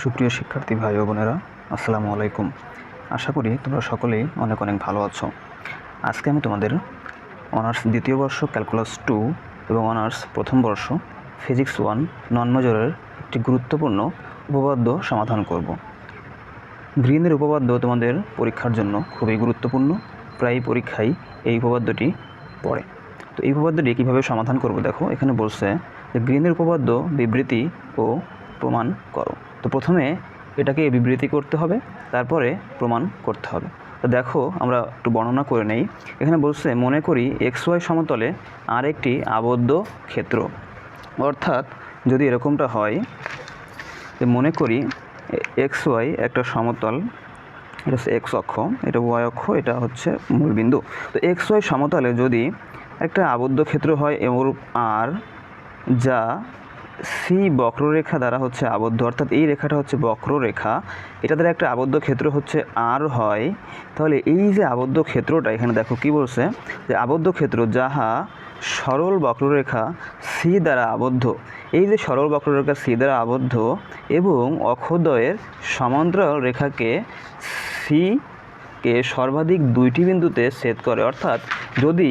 সুপ্রিয় শিক্ষার্থী ভাই ও বোনেরা, আসসালামু আলাইকুম। আশা করি তোমরা সকলেই অনেক অনেক ভালো আছো। আজকে আমি তোমাদের অনার্স দ্বিতীয় বর্ষ, ক্যালকুলাস টু এবং অনার্স প্রথম বর্ষ, ফিজিক্স ওয়ান নন মেজরের একটি গুরুত্বপূর্ণ উপপাদ্য সমাধান করব। গ্রিনের উপপাদ্য তোমাদের পরীক্ষার জন্য খুবই গুরুত্বপূর্ণ প্রায় পরীক্ষায় এই উপপাদ্যটি পড়ে। তো এই উপপাদ্যটি কীভাবে সমাধান করব দেখো, এখানে বলছে যে গ্রিনের উপপাদ্য বিবৃতি ও প্রমাণ করো। তো প্রথমে এটাকে বিবৃতি করতে হবে, তারপরে প্রমাণ করতে হবে। তো দেখো, আমরা একটু বর্ণনা করে নেই। এখানে বলছে, মনে করি এক্স ওয়াই সমতলে আর একটি আবদ্ধ ক্ষেত্র। অর্থাৎ যদি এরকমটা হয়, যে মনে করি এক্স ওয়াই একটা সমতল, এটা হচ্ছে এক্স অক্ষ, এটা ওয়াই অক্ষ, এটা হচ্ছে মূলবিন্দু তো এক্স ওয়াই সমতলে যদি একটা আবদ্ধ ক্ষেত্র হয় এমরূপ আর যা সি বক্ররেখা দ্বারা হচ্ছে আবদ্ধ, অর্থাৎ এই রেখাটা হচ্ছে বক্ররেখা। এটা দ্বারা একটা আবদ্ধ ক্ষেত্র হচ্ছে আর হয়। তাহলে এই যে আবদ্ধ ক্ষেত্রটা, এখানে দেখো কি বলছে? যে আবদ্ধ ক্ষেত্র যাহা সরল বক্ররেখা সি দ্বারা আবদ্ধ। এই যে সরল বক্ররেখা সি দ্বারা আবদ্ধ এবং অক্ষদয়ের সমান্তরাল রেখাকে সি কে সর্বাধিক দুইটি বিন্দুতে ছেদ করে, অর্থাৎ যদি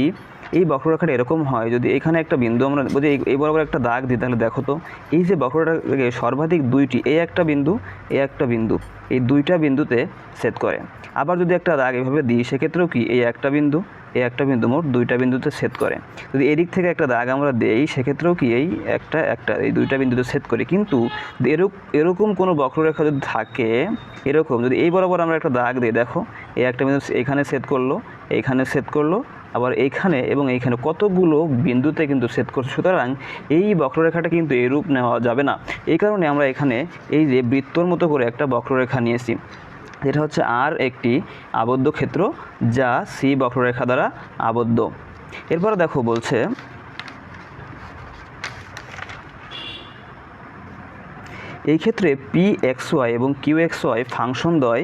এই বক্ররেখাটা এরকম হয়, যদি এখানে একটা বিন্দু আমরা যদি এই- বরাবর একটা দাগ দিই, তাহলে দেখো তো, এই যে বক্ররেখাকে সর্বাধিক দুইটি, এই একটা বিন্দু, এই একটা বিন্দু, এই দুইটা বিন্দুতে ছেদ করে। আবার যদি একটা দাগ এভাবে দিই, সেক্ষেত্রেও কি, এই একটা বিন্দু, এই একটা বিন্দু মোট দুইটা বিন্দুতে ছেদ করে। যদি এদিক থেকে একটা দাগ আমরা দেই, সেক্ষেত্রেও কি এই একটা একটা, এই দুইটা বিন্দুতে ছেদ করে। কিন্তু এরকম কোনো বক্ররেখা যদি থাকে, এরকম, যদি এই বরাবর আমরা একটা দাগ দিই, দেখো, এই একটা বিন্দু এখানে ছেদ করল, এইখানে ছেদ করল আবার এইখানে এবং এইখানে কতগুলো বিন্দুতে কিন্তু ছেদ করছে। সুতরাং এই বক্ররেখাটা কিন্তু এরূপ নেওয়া যাবে না। এই কারণে আমরা এখানে এই যে বৃত্তর মতো করে একটা বক্ররেখা নিয়েছি। যেটা হচ্ছে আর একটি আবদ্ধ ক্ষেত্র যা সি বক্ররেখা দ্বারা আবদ্ধ। এরপরে দেখো বলছে, এই ক্ষেত্রে পি এক্স ওয়াই এবং কিউ এক্স ওয়াই ফাংশন দ্বয়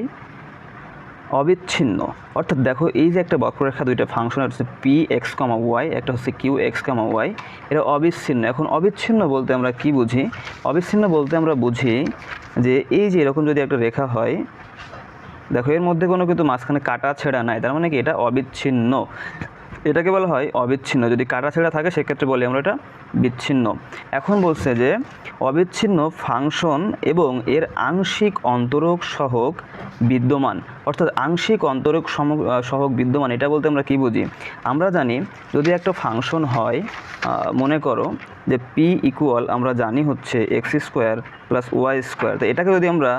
অবিচ্ছিন্ন। অর্থাৎ দেখো এই যে একটা বক্ররেখা দুইটা ফাংশন হচ্ছে পি এক্স কমা ওয়াই একটা হচ্ছে কিউ এক্স কমা ওয়াই এটা অবিচ্ছিন্ন। এখন অবিচ্ছিন্ন বলতে আমরা কি বুঝি? অবিচ্ছিন্ন বলতে আমরা বুঝি যে এই যে এরকম যদি একটা রেখা হয়, দেখো এর মধ্যে কোনো কিন্তু মাঝখানে কাটা ছেঁড়া নাই, তার মানে কি এটা অবিচ্ছিন্ন। এটাকে বলা হয় অবিচ্ছিন্ন। যদি কাটা ছেঁড়া থাকে, সেক্ষেত্রে বলি আমরা এটা বিচ্ছিন্ন। এখন বলছে যে, অবিচ্ছিন্ন ফাংশন এবং এর আংশিক অন্তরক সহক বিদ্যমান। অর্থাৎ আংশিক অন্তরক সহক বিদ্যমান, এটা বলতে আমরা কি বুঝি? আমরা জানি, যদি একটা ফাংশন হয় মনে করো যে পি ইকুয়াল আমরা জানি হচ্ছে X square plus Y square তো এটাকে যদি আমরা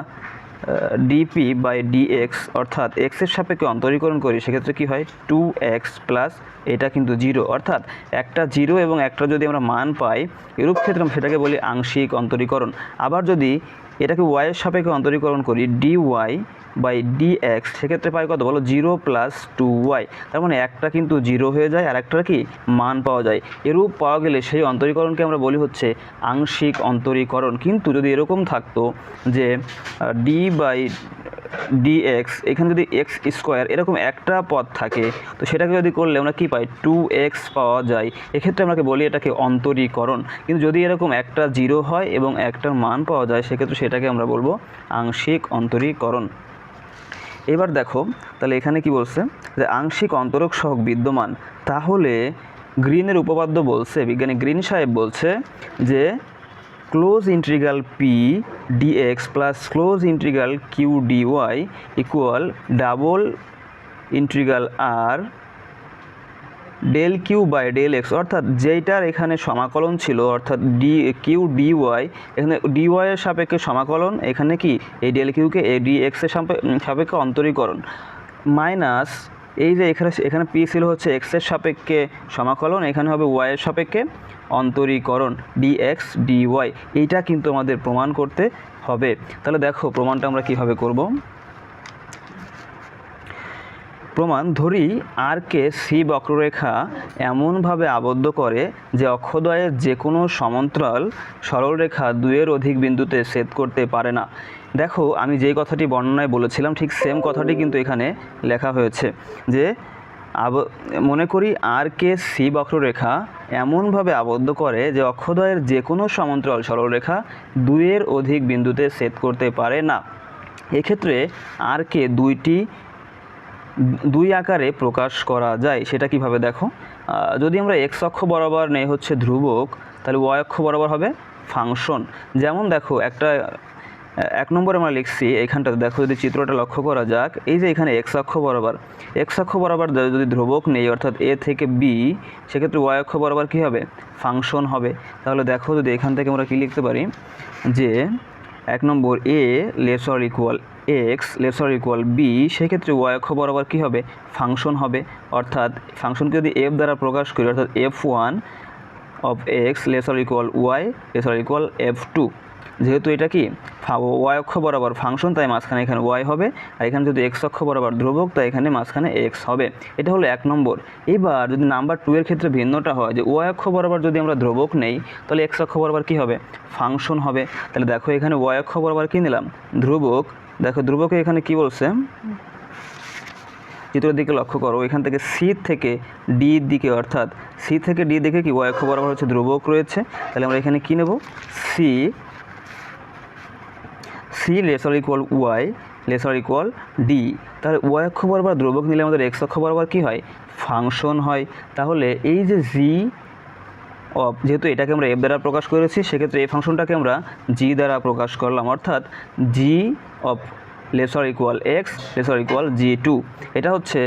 ডিপি বাই ডিএক্স অর্থাৎ এক্সের সাপেক্ষে অন্তরীকরণ করি, সেক্ষেত্রে কি হয়? টু এক্স প্লাস এটা কিন্তু জিরো অর্থাৎ একটা জিরো এবং একটা যদি আমরা মান পাই, এরূপ ক্ষেত্রে সেটাকে বলি আংশিক অন্তরীকরণ। আবার যদি এটাকে ওয়াইয়ের সাপেক্ষে অন্তরীকরণ করি D Y by D X সেক্ষেত্রে পাই কত বলো? জিরো প্লাস টু ওয়াই তার মানে একটা কিন্তু জিরো হয়ে যায়, আর একটা কি? মান পাওয়া যায়। এরূপ পাওয়া গেলে সেই অন্তরীকরণকে আমরা বলি হচ্ছে আংশিক অন্তরীকরণ। কিন্তু যদি এরকম থাকতো যে ডি বাই ডিএক্স এখানে যদি এক্স স্কোয়ার এরকম একটা পদ থাকে, তো সেটাকে যদি করলে আমরা কি পাই? টু এক্স পাওয়া যায়। এক্ষেত্রে আমাকে বলি এটাকে অন্তরীকরণ। কিন্তু যদি এরকম একটা জিরো হয় এবং একটার মান পাওয়া যায়, সেক্ষেত্রে সেটাকে আমরা বলব আংশিক অন্তরীকরণ। এবার দেখো, তাহলে এখানে কি বলছে? যে আংশিক অন্তরক সহক বিদ্যমান। তাহলে গ্রিনের উপপাদ্য বলছে, বিজ্ঞানী গ্রিন সাহেব বলছে যে close integral P D X plus close integral Q D Y equal double integral R del Q by del X অর্থাৎ যেইটার এখানে সমাকলন ছিল, অর্থাৎ ডি কিউ ডি ওয়াই এখানে ডি ওয়াইয়ের সাপেক্ষে সমাকলন, এখানে কি? এই ডেল কিউকে এ ডি এক্সের সাপেক্ষে অন্তরীকরণ। মাইনাস এই যে এখানে এখানে পি ছিল হচ্ছে এক্সের সাপেক্ষে সমাকলন, এখানে হবে ওয়াইয়ের সাপেক্ষে অন্তরীকরণ ডি এক্স ডি ওয়াই এইটা কিন্তু আমাদের প্রমাণ করতে হবে। তাহলে দেখো প্রমাণটা আমরা কীভাবে করব। প্রমাণ ধরি আরকে সি বক্ররেখা এমনভাবে আবদ্ধ করে যে অক্ষদ্বয়ের যে কোনো সমান্তরাল সরলরেখা দুয়ের অধিক বিন্দুতে ছেদ করতে পারে না। দেখো, আমি যেই কথাটি বর্ণনায় বলেছিলাম, ঠিক সেম কথাটি কিন্তু এখানে লেখা হয়েছে যে আব, মনে করি আর কে সি বক্ররেখা এমনভাবে আবদ্ধ করে যে অক্ষদ্বয়ের যে কোনো সমান্তরাল সরলরেখা দুইয়ের অধিক বিন্দুতে ছেদ করতে পারে না। এক্ষেত্রে আর কে দুইটি দুই আকারে প্রকাশ করা যায়, সেটা কীভাবে দেখো? যদি আমরা এক্স অক্ষ বরাবর নেই হচ্ছে ধ্রুবক, তাহলে ওয়াই অক্ষ বরাবর হবে ফাংশন যেমন দেখো, একটা, এক নম্বরে আমরা লিখছি, এখানটাতে দেখো, যদি চিত্রটা লক্ষ্য করা যাক, এই যে এখানে এক্স অক্ষ বরাবর এক্স অক্ষ বরাবর যদি ধ্রুবক নেই, অর্থাৎ এ থেকে বি সেক্ষেত্রে ওয়াই অক্ষ বরাবর কী হবে? ফাংশন হবে। তাহলে দেখো, যদি এখান থেকে আমরা কী লিখতে পারি, যে এক নম্বর A lesser equal X lesser equal B সেক্ষেত্রে ওয়াই অক্ষ বরাবর কী হবে? ফাংশন হবে। অর্থাৎ ফাংশনকে যদি এফ দ্বারা প্রকাশ করি, অর্থাৎ F one of X lesser equal Y lesser equal F two যেহেতু এটা কি? ওয়াই অক্ষ বরাবর ফাংশন তাই মাঝখানে এখানে ওয়াই হবে। আর এখানে যদি এক্স অক্ষ বরাবর ধ্রুবক, তাই এখানে মাঝখানে এক্স হবে। এটা হলো এক নম্বর। এবার যদি নাম্বার টু এর ক্ষেত্রে ভিন্নটা হয়, যে ওয়াই অক্ষ বরাবর যদি আমরা ধ্রুবক নেই, তাহলে এক্স অক্ষ বরাবর কী হবে? ফাংশন হবে। তাহলে দেখো এখানে ওয়াই অক্ষ বরাবর কী নিলাম? ধ্রুবক। দেখো ধ্রুবকে এখানে কি বলছে? চিত্রের দিকে লক্ষ্য করো। এখান থেকে সি থেকে ডি দিকে, অর্থাৎ সি থেকে ডি দিকে কি ওয়াই অক্ষ বরাবর হচ্ছে ধ্রুবক রয়েছে। তাহলে আমরা এখানে কি নেব? C C lesser equal Y lesser equal D তাহলে ওয়াই অক্ষ বরাবর ধ্রুবক নিলে আমাদের এক্স অক্ষ বরাবর কী হয়? ফাংশন হয়। তাহলে এই যে জি অফ যেহেতু এটাকে আমরা এফ দ্বারা প্রকাশ করেছি, সেক্ষেত্রে এই ফাংশনটাকে আমরা জি দ্বারা প্রকাশ করলাম। অর্থাৎ G of lesser equal X lesser equal G two এটা হচ্ছে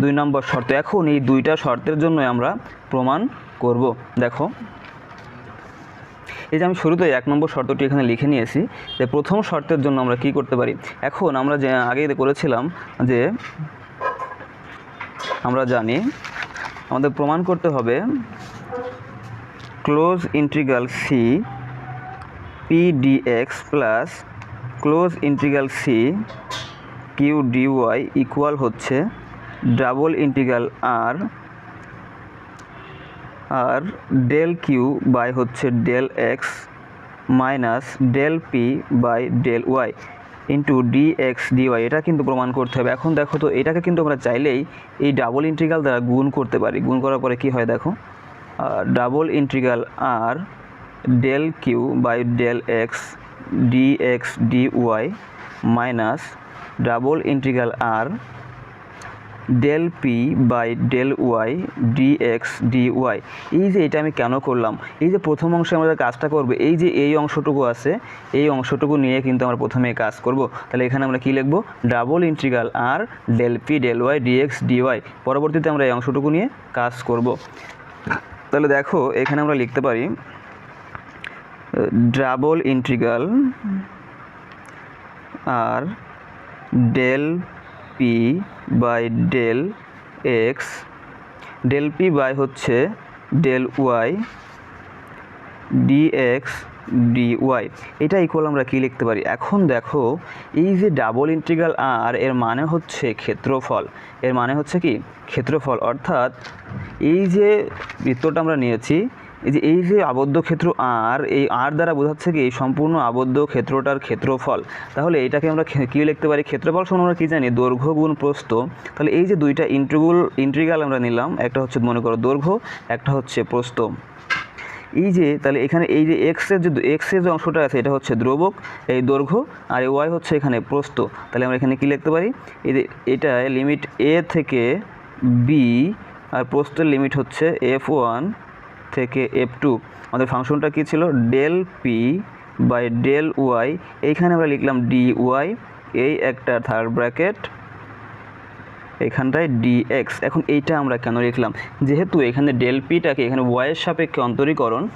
দুই নম্বর শর্ত। এখন এই দুইটা শর্তের জন্য আমরা প্রমাণ করব। দেখো এই যে আমি শুরুতে এক নম্বর শর্তটি এখানে লিখে নিয়েছি যে প্রথম শর্তের জন্য আমরা কি করতে পারি? এখন আমরা যে আগে করেছিলাম যে আমরা জানি আমাদের প্রমাণ করতে হবে close integral C P D X plus close integral C Q D Y equal হচ্ছে double integral R R del Q by হচ্ছে del X minus del P by del Y into D X D Y এটা কিন্তু প্রমাণ করতে হবে। এখন দেখো তো, এটাকে কিন্তু আমরা চাইলেই এই ডাবল ইন্টিগ্রাল দ্বারা গুণ করতে পারি। গুণ করার পরে কি হয় দেখো? Double integral R del Q by del X D X D Y minus double integral R del P by del Y D X D Y এই যে এটা আমি কেন করলাম? এই যে প্রথম অংশে আমরা যে কাজটা করব, এই যে এই অংশটুকু আছে, এই অংশটুকু নিয়ে কিন্তু আমরা প্রথমে কাজ করব। তাহলে এখানে আমরা কি লিখব? Double integral R del P del Y D X D Y পরবর্তীতে আমরা এই অংশটুকু নিয়ে কাজ করব। তাহলে দেখো, এখানে আমরা লিখতে পারি double integral R del P by del X del P by হচ্ছে del Y D X D Y এটা ইকুয়াল আমরা কী লিখতে পারি? এখন দেখো, এই যে ডাবল ইন্টিগ্রাল আর এর মানে হচ্ছে ক্ষেত্রফল। এর মানে হচ্ছে কি? ক্ষেত্রফল। অর্থাৎ এই যে বৃত্তটা আমরা নিয়েছি এই যে এই যে আবদ্ধ ক্ষেত্র আর এই আর দ্বারা বোঝাচ্ছে কি, এই সম্পূর্ণ আবদ্ধ ক্ষেত্রটার ক্ষেত্রফল। তাহলে এটাকে আমরা কী লিখতে পারি? ক্ষেত্রফল সমান আমরা কী জানি? দৈর্ঘ্য গুণ প্রস্থ। তাহলে এই যে দুইটা ইন্ট্রিগুল ইন্ট্রিগাল আমরা নিলাম, একটা হচ্ছে মনে করো দৈর্ঘ্য, একটা হচ্ছে প্রস্থ। এই যে, তাহলে এখানে এই যে এক্সের যে এক্সের যে অংশটা আছে, এটা হচ্ছে দ্রবক এই দৈর্ঘ্য, আর এই ওয়াই হচ্ছে এখানে প্রস্থ। তাহলে আমরা এখানে কী লিখতে পারি? এই যে এটা লিমিট এ থেকে বি আর প্রস্থের লিমিট হচ্ছে এফ ওয়ান থেকে এফ টু আমাদের ফাংশনটা কী ছিল? Del P by del Y এইখানে আমরা লিখলাম ডি ওয়াই এই একটা থার্ড ব্র্যাকেট এখানটায় ডিএক্স এখন এইটা আমরা কেন লিখলাম? যেহেতু এখানে ডেল পিটাকে এখানে ওয়াইয়ের সাপেক্ষে অন্তরীকরণ,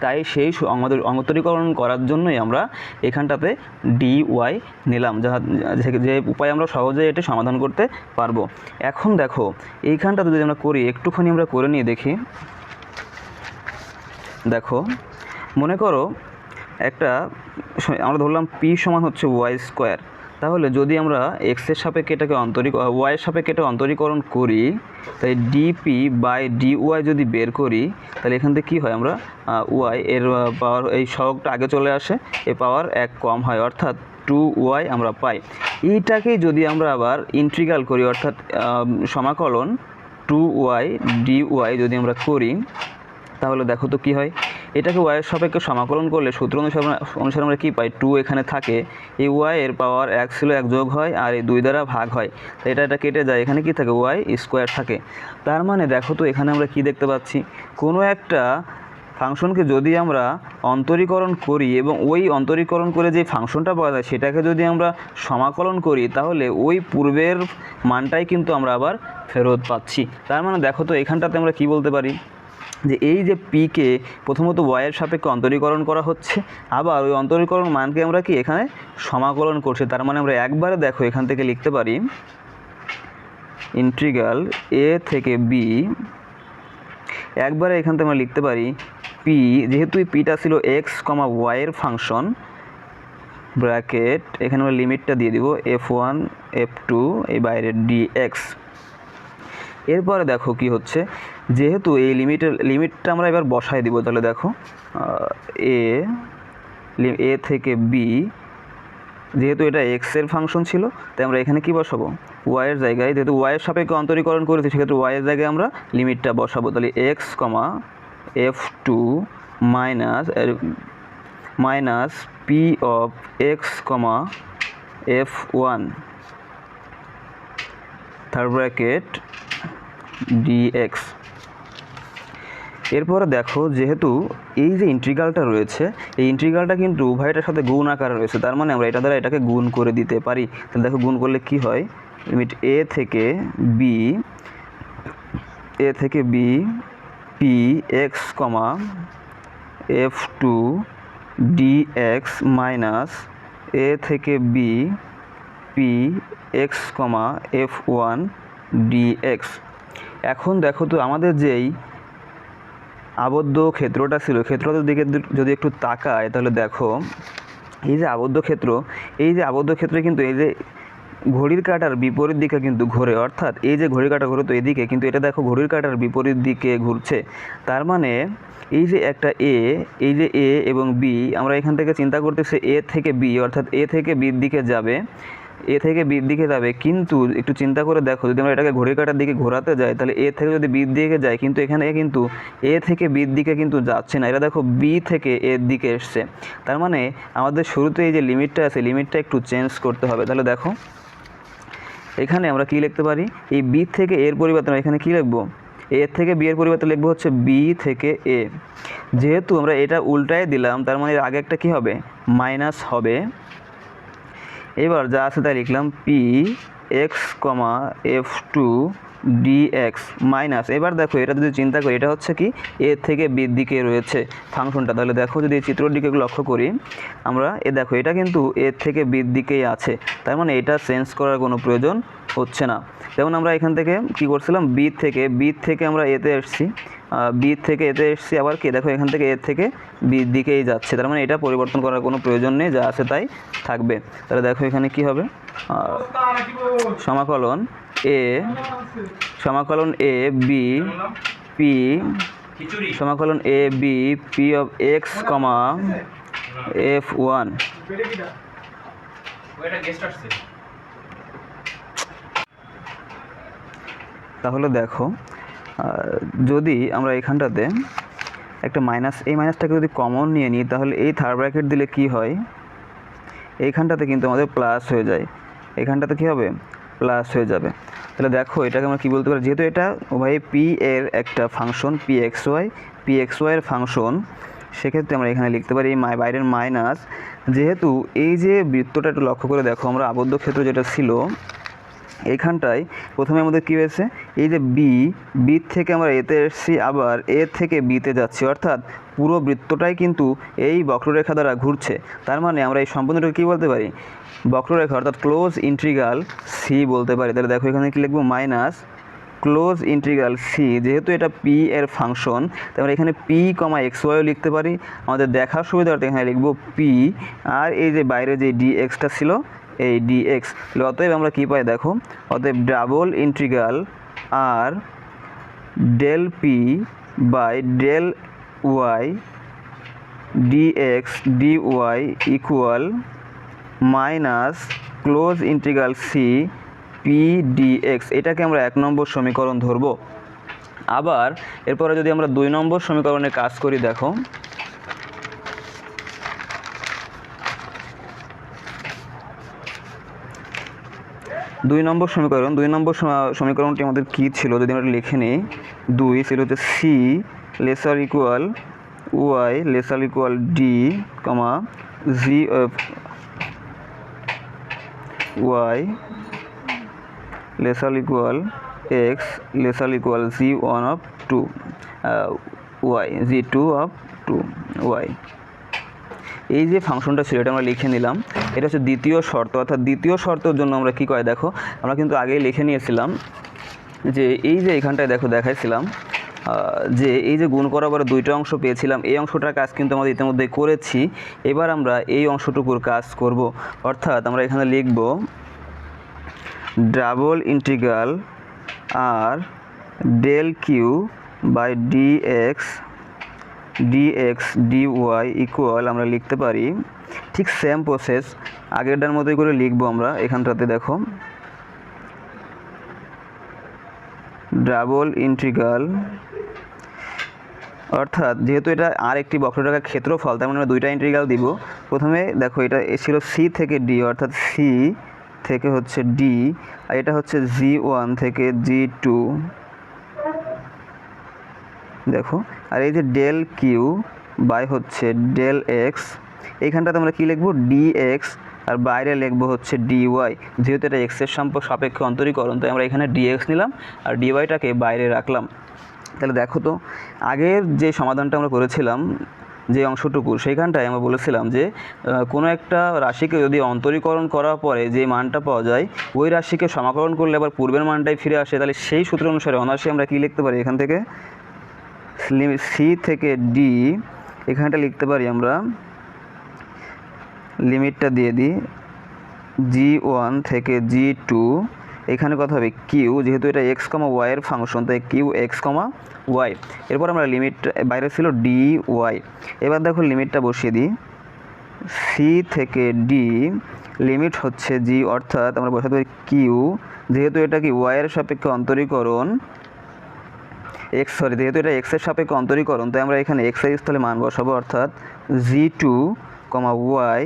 তাই সেই আমাদের অন্তরীকরণ করার জন্যই আমরা এখানটাতে ডি ওয়াই নিলাম যা যে- উপায় আমরা সহজে এটি সমাধান করতে পারব। এখন দেখো, এইখানটাতে যদি আমরা করি, একটুখানি আমরা করে নিয়ে দেখি। দেখো, মনে করো একটা আমরা ধরলাম পি সমান হচ্ছে ওয়াই স্কোয়ার। তাহলে যদি আমরা এক্সের সাপেক্ষে এটাকে অন্তরীক ওয়াইয়ের সাপেক্ষে এটা অন্তরীকরণ করি, তাই ডিপি বাই ডি ওয়াই যদি বের করি, তাহলে এখান থেকে কী হয় আমরা ওয়াই এর পাওয়ার এই সহগটা আগে চলে আসে, এ পাওয়ার এক কম হয়, অর্থাৎ টু ওয়াই আমরা পাই। এইটাকেই যদি আমরা আবার ইন্ট্রিগাল করি, অর্থাৎ সমাকলন টু ওয়াই ডি ওয়াই যদি আমরা করি তাহলে দেখো তো কী হয়। এটাকে ওয়াইয়ের সাপেক্ষে সমাকলন করলে সূত্র অনুসারে অনুসারে আমরা কী পাই? টু এখানে থাকে। এই ওয়াই এর পাওয়ার এক ছিল এক যোগ হয় আর এই দুই দ্বারা ভাগ হয়। তো এটা এটা কেটে যায়। এখানে কি থাকে? ওয়াই স্কোয়ার থাকে। তার মানে দেখো তো এখানে আমরা কি দেখতে পাচ্ছি? কোনো একটা ফাংশনকে যদি আমরা অন্তরীকরণ করি এবং ওই অন্তরীকরণ করে যে ফাংশনটা পাওয়া যায় সেটাকে যদি আমরা সমাকলন করি তাহলে ওই পূর্বের মানটাই কিন্তু আমরা আবার ফেরত পাচ্ছি। তার মানে দেখো তো এখানটাতে আমরা কি বলতে পারি? যে এই যে পিকে প্রথমত ওয়াইয়ের সাপেক্ষে অন্তরীকরণ করা হচ্ছে। আবার ওই অন্তরীকরণ মানকে আমরা কি এখানে সমাকলন করছি? তার মানে আমরা একবারে দেখো এখান থেকে লিখতে পারি ইন্ট্রিগাল এ থেকে বি একবারে এখান থেকে আমরা লিখতে পারি পি যেহেতু এই পিটা ছিল এক্স কমা ওয়াইয়ের ফাংশন, ব্র্যাকেট, এখানে আমরা লিমিটটা দিয়ে দিব এফ ওয়ান এফ টু এই বাইরের ডি এক্স এরপরে দেখো কি হচ্ছে। যেহেতু এই লিমিটের লিমিটটা আমরা এবার বসায় দিব, তাহলে দেখো এ এ থেকে বি যেহেতু এটা এক্সের ফাংশন ছিল, তাই আমরা এখানে কি বসাবো? ওয়াইয়ের জায়গায়, যেহেতু ওয়াইয়ের সাপেক্ষে অন্তরীকরণ করেছি, সেক্ষেত্রে ওয়াইয়ের জায়গায় আমরা লিমিটটা বসাবো। তাহলে X comma F two minus minus P of X comma F one third bracket D X এরপরে দেখো যেহেতু এই যে ইন্ট্রিগালটা রয়েছে, এই ইন্ট্রিগালটা কিন্তু উভয়টার সাথে গুণ আকারে রয়েছে। তার মানে আমরা এটা দ্বারা এটাকে গুণ করে দিতে পারি। তাহলে দেখো গুণ করলে কি হয়? লিমিট এ থেকে বি এ থেকে B P X comma F two D X minus A থেকে B P X comma F one D X এখন দেখো তো আমাদের যেই আবদ্ধ ক্ষেত্রটা ছিল ক্ষেত্রটার দিকে যদি একটু তাকায় তাহলে দেখো, এই যে আবদ্ধ ক্ষেত্র, এই যে আবদ্ধ ক্ষেত্রে কিন্তু এই যে ঘড়ির কাটার বিপরীত দিকে কিন্তু ঘোরে, অর্থাৎ এই যে ঘড়ির কাটা ঘোরে তো এদিকে, কিন্তু এটা দেখো ঘড়ির কাটার বিপরীত দিকে ঘুরছে। তার মানে এই যে একটা এ এই যে এ এবং বি আমরা এখান থেকে চিন্তা করতেছি এ থেকে বি অর্থাৎ এ থেকে বির দিকে যাবে। এ থেকে বির দিকে যাবে। কিন্তু একটু চিন্তা করে দেখো, যদি আমরা এটাকে ঘড়ির কাটার দিকে ঘোরাতে যাই, তাহলে এ থেকে যদি বির দিকে যায় কিন্তু এখানে কিন্তু এ থেকে বির দিকে কিন্তু যাচ্ছে না। এটা দেখো, বি থেকে এর দিকে এসছে। তার মানে আমাদের শুরুতে এই যে লিমিটটা আছে, লিমিটটা একটু চেঞ্জ করতে হবে। তাহলে দেখো, এখানে আমরা কি লিখতে পারি? এই বি থেকে এর পরিবর্তে আমরা এখানে কি লিখব? এ থেকে বি এর পরিবর্তে লিখব হচ্ছে বি থেকে এ। যেহেতু আমরা এটা উল্টায় দিলাম, তার মানে এর আগে একটা কি হবে? মাইনাস হবে। এবার যা আছে তাই লিখলাম P X comma F two D X minus. এবার দেখো, এটা যদি চিন্তা করি, এটা হচ্ছে কি, এ থেকে বির দিকে রয়েছে ফাংশনটা। তাহলে দেখো, যদি এই চিত্রর দিকে লক্ষ্য করি, আমরা, এ দেখো, এটা কিন্তু এ থেকে বির দিকেই আছে। তার মানে এটা চেঞ্জ করার কোনো প্রয়োজন হচ্ছে না যেমন আমরা এখান থেকে কি করছিলাম বি থেকে বি থেকে আমরা এতে এসেছি বি থেকে এতে এসেছি আবার কি দেখো এখান থেকে এ থেকে বির দিকেই যাচ্ছে তার মানে এটা পরিবর্তন করার কোনো প্রয়োজন নেই যা আছে তাই থাকবে তাহলে দেখো এখানে কি হবে সমাকলন এ সমাকলন এ বি পি সমাকলন A B P of X comma F one তাহলে দেখো যদি আমরা এখানটাতে একটা মাইনাস এই মাইনাসটাকে যদি কমন নিয়ে নিই, তাহলে এই থার্ড ব্র্যাকেট দিলে কি হয়? এইখানটাতে কিন্তু আমাদের প্লাস হয়ে যায়। এখানটাতে কি হবে? প্লাস হয়ে যাবে। তাহলে দেখো, এটাকে আমরা কি বলতে পারি? যেহেতু এটা ভাই পি এর একটা function P X Y P X ওয়াইয়ের ফাংশন সেক্ষেত্রে আমরা এখানে লিখতে পারি এই মাই বাইরের মাইনাস যেহেতু এই যে বৃত্তটা একটু লক্ষ্য করে দেখো, আমরা আবদ্ধ ক্ষেত্র যেটা ছিল এইখানটায় প্রথমে আমাদের কী হয়েছে? এই যে বি বি থেকে আমরা এতে এসেছি, আবার এ থেকে বিতে যাচ্ছি। অর্থাৎ পুরো বৃত্তটাই কিন্তু এই বক্ররেখা দ্বারা ঘুরছে। তার মানে আমরা এই সম্পূর্ণটাকে কী বলতে পারি? বক্ররেখা, অর্থাৎ ক্লোজ ইন্ট্রিগাল সি বলতে পারি। তাহলে দেখো এখানে কি লিখব? মাইনাস ক্লোজ ইন্টিগ্রাল সি যেহেতু এটা পি এর ফাংশন তাই আমরা এখানে পি কমা এক্স ওয়াইও লিখতে পারি। আমাদের দেখার সুবিধার্থে এখানে লিখব পি আর এই যে বাইরে যে ডি এক্সটা ছিল এই ডি এক্স অতএব আমরা কী পাই দেখো? অতএব double integral R del P by del Y D X D Y equal minus close integral C P D X এটাকে আমরা এক নম্বর সমীকরণ ধরব। আবার এরপরে যদি আমরা দুই নম্বর সমীকরণে কাজ করি, দেখো দুই নম্বর সমীকরণ, দুই নম্বর সমীকরণটি আমাদের কী ছিল? যদি আমরা লিখে নিই, দুই ছিল হচ্ছে C lesser equal Y lesser equal D comma G Y lesser equal X lesser equal G one of to Y G two of to Y এই যে ফাংশনটা ছিল, এটা আমরা লিখে নিলাম। এটা হচ্ছে দ্বিতীয় শর্ত, অর্থাৎ দ্বিতীয় শর্তের জন্য আমরা কি করে দেখো, আমরা কিন্তু আগেই লিখে নিয়েছিলাম যে এই যে এখানটায় দেখো, দেখাইছিলাম যে এই যে গুণ করার পরে দুইটা অংশ পেয়েছিলাম, এই অংশটার কাজ কিন্তু আমাদের ইতিমধ্যে করেছি। এবার আমরা এই অংশটুকুর কাজ করব। অর্থাৎ আমরা এখানে লিখব double integral R del Q by D X D X D Y equal আমরা লিখতে পারি, ঠিক সেম প্রসেস আগেরটার মতোই করে লিখব আমরা, এখানটাতে দেখো। ডাবল ইন্টিগ্রাল অর্থাৎ যেহেতু এটা আর একটি বক্ররেখার ক্ষেত্রফল, তার মানে আমরা দুইটা ইন্টিগ্রাল দিব। প্রথমে দেখো এটা ছিল সি থেকে ডি অর্থাৎ সি থেকে হচ্ছে ডি আর এটা হচ্ছে জি ওয়ান থেকে জি টু দেখো। আর এই যে ডেল কিউ বাই হচ্ছে ডেল এক্স, এইখানটাতে আমরা কী লিখব? ডি এক্স আর বাইরে লিখব হচ্ছে ডিওয়াই। যেহেতু এটা এক্সের সম্পর্ক সাপেক্ষে অন্তরীকরণ, তাই আমরা এখানে ডিএক্স নিলাম আর ডিওয়াইটাকে বাইরে রাখলাম। তাহলে দেখো তো, আগের যে সমাধানটা আমরা করেছিলাম, যে অংশটুকু, সেইখানটায় আমরা বলেছিলাম যে কোনো একটা রাশিকে যদি অন্তরীকরণ করার পরে যে মানটা পাওয়া যায়, ওই রাশিকে সমাকরণ করলে আবার পূর্বের মানটাই ফিরে আসে। তাহলে সেই সূত্র অনুসারে অনার্সে আমরা কী লিখতে পারি এখান থেকে? সি থেকে ডি এখানটা লিখতে পারি আমরা। লিমিটটা দিয়ে দিই। জি ওয়ান থেকে জি টু এখানে কথা হবে কিউ যেহেতু এটা এক্স কমা ওয়াইয়ের ফাংশন তাই কিউ এক্স কমা ওয়াই এরপর আমরা লিমিট বাইরে ছিল ডি ওয়াই এবার দেখো লিমিটটা বসিয়ে দিই। সি থেকে ডি লিমিট হচ্ছে জি অর্থাৎ আমরা বসাতে পারি কিউ যেহেতু এটা কি ওয়াইয়ের সাপেক্ষে অন্তরীকরণ এক্স সরি যেহেতু এটা এক্সের সাপেক্ষে অন্তরীকরণ, তাই আমরা এখানে এক্সের স্থলে মান বসাবো, অর্থাৎ G two comma Y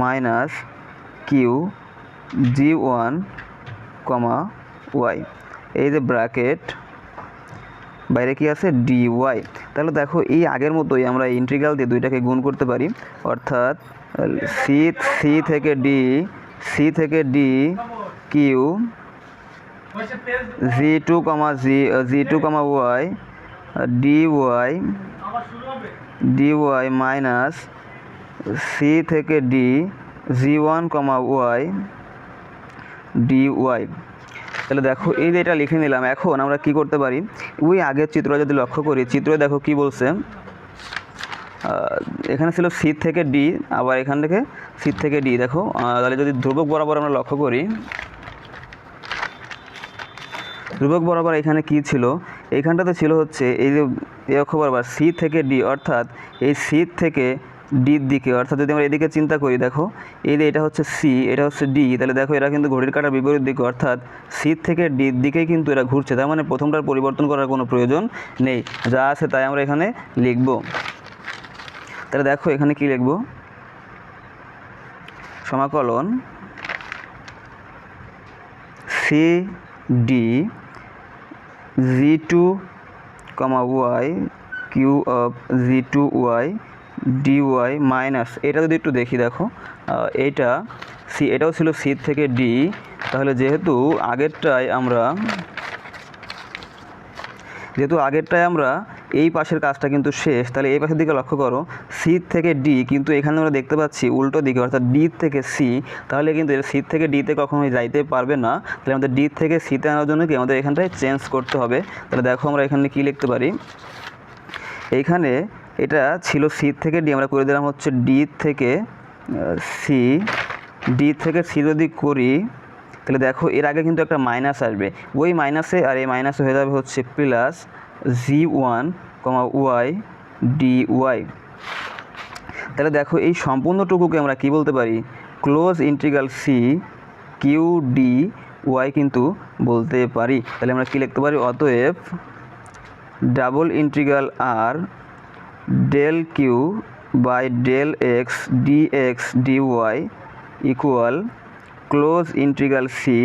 minus Q G one comma Y এই যে ব্র্যাকেট, বাইরে কি আছে? ডি ওয়াই তাহলে দেখো, এই আগের মতোই আমরা ইন্টিগ্রাল দিয়ে দুইটাকে গুণ করতে পারি, অর্থাৎ সি সি থেকে ডি সি থেকে D Q G two comma G G two comma Y D Y D Y minus C থেকে D G one comma Y D Y তাহলে দেখো এই যে এটা লিখে নিলাম এখন আমরা কি করতে পারি? ওই আগের চিত্র যদি লক্ষ্য করি চিত্র দেখো কি বলছে? এখানে ছিল সি থেকে ডি আবার এখান থেকে সি থেকে ডি দেখো তাহলে যদি ধ্রুবক বরাবর আমরা লক্ষ্য করি ধ্রুবক বরাবর এখানে কি ছিল? এইখানটাতে ছিল হচ্ছে এই যে এই অক্ষ বরাবর সি থেকে ডি অর্থাৎ এই সি থেকে ডির দিকে, অর্থাৎ যদি আমরা এদিকে চিন্তা করি, দেখো, এই যে এটা হচ্ছে সি এটা হচ্ছে ডি তাহলে দেখো এরা কিন্তু ঘড়ির কাটার বিপরীত দিকে, অর্থাৎ সি থেকে ডির দিকেই কিন্তু এরা ঘুরছে, তার মানে প্রথমটার পরিবর্তন করার কোনো প্রয়োজন নেই, যা আছে তাই আমরা এখানে লিখব। তাহলে দেখো এখানে কি লিখব? সমাকলন C D G two comma Y Q of Y D Y minus এটা যদি একটু দেখি দেখো এটা সি এটাও ছিল সি থেকে ডি তাহলে যেহেতু আগেরটায় আমরা যেহেতু আগেরটায় আমরা এই পাশের কাজটা কিন্তু শেষ, তাহলে এই পাশের দিকে লক্ষ্য করো সি থেকে ডি কিন্তু এখানে আমরা দেখতে পাচ্ছি উল্টো দিকে, অর্থাৎ ডি থেকে সি তাহলে কিন্তু সি থেকে ডিতে কখনোই যাইতে পারবে না। তাহলে আমাদের ডি থেকে সিতে আনার জন্য কি আমাদের এখানটায় চেঞ্জ করতে হবে? তাহলে দেখো আমরা এখানে কি লিখতে পারি? এইখানে এটা ছিল সি থেকে ডি আমরা করে দিলাম হচ্ছে ডি থেকে সি ডি থেকে সি যদি করি তাহলে দেখো, এর আগে কিন্তু একটা মাইনাস আসবে। ওই মাইনাসে আর এই মাইনাসে হয়ে যাবে হচ্ছে plus G one comma Y D Y তাহলে দেখো, এই সম্পূর্ণটুকুকে আমরা কি বলতে পারি? Close integral C Q D Y কিন্তু বলতে পারি। তাহলে আমরা কী লিখতে পারি? অতএব double integral R del Q by del X D X D Y equal close integral C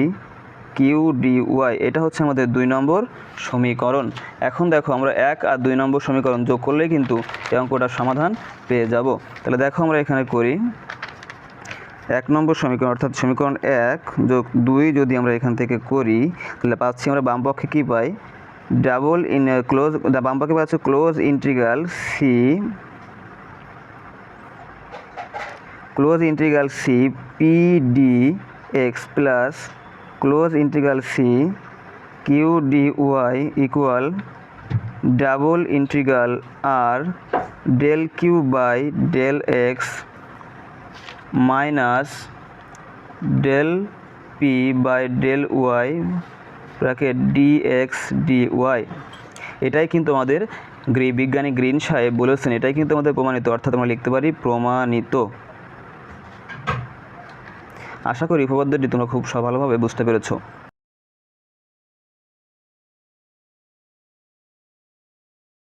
Q D Y এটা হচ্ছে আমাদের দুই নম্বর সমীকরণ। এখন দেখো আমরা এক আর দুই নম্বর সমীকরণ যোগ করলেই কিন্তু এই অঙ্কটার সমাধান পেয়ে যাব। তাহলে দেখো আমরা এখানে করি, এক নম্বর সমীকরণ অর্থাৎ সমীকরণ এক যোগ দুই যদি আমরা এখান থেকে করি, তাহলে পাচ্ছি আমরা বাম পক্ষে কী পাই? ডাবল ইন ক্লোজ বাম পক্ষে পাচ্ছি close integral C close integral C P D X plus close integral C Q D Y equal double integral R del Q by del X minus del P by del Y bracket D X D Y এটাই কিন্তু আমাদের Gree বিজ্ঞানী green সাহেব বলেছেন, এটাই কিন্তু আমাদের প্রমাণিত, অর্থাৎ আমরা লিখতে পারি প্রমাণিত। আশা করি উপপাদ্যটি তোমরা খুব ভালোভাবে বুঝতে পেরেছ।